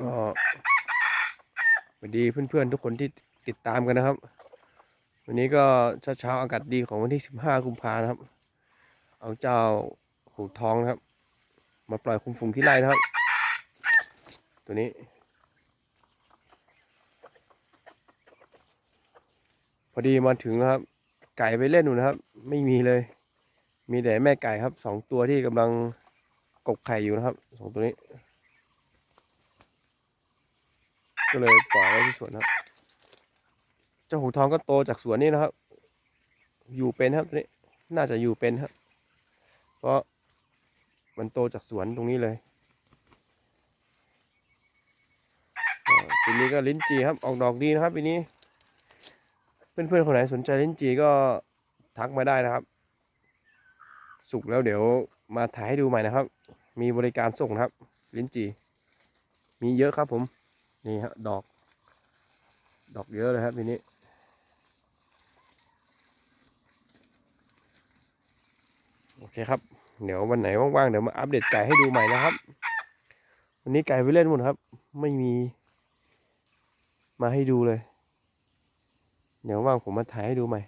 ก็สวัสดีเพื่อนๆทุกคนที่ติดตามกันนะครับ วันนี้ก็เช้าเช้าๆอากาศดีของวันที่ 15 กุมภานะครับ เอาเจ้าหูทองนะครับ มาปล่อยคุมฝูงที่ไร่นะครับ ตัวนี้พอดีมาถึงครับ ไก่ไปเล่นอยู่นะครับ ไม่มีเลย มีแต่แม่ไก่ครับสองตัวที่กำลังกกไข่อยู่นะครับสองตัวนี้ ก็เลยปล่อยไว้ที่สวนครับเจ้าหูทองก็โตจากสวนนี้นะครับ อยู่เป็นครับนี้น่าจะอยู่เป็นครับ เพราะมันโตจากสวนตรงนี้เลยอ่าปีนี้ก็ลิ้นจีครับออกดอกดีนะครับปีนี้เพื่อนๆคนไหนสนใจลิ้นจีก็ทักมาได้นะครับ สุกแล้วเดี๋ยวมาถ่ายให้ดูใหม่นะครับ มีบริการส่งครับ ลิ้นจี มีเยอะครับผม นี่ฮะดอก ดอกเยอะเลยครับทีนี้ โอเคครับ เดี๋ยววันไหนว่างๆ เดี๋ยวมาอัปเดตไก่ให้ดูใหม่นะครับ วันนี้ไก่ไปเล่นหมดครับ ไม่มี มาให้ดูเลย เดี๋ยวว่างผมมาถ่ายให้ดูใหม่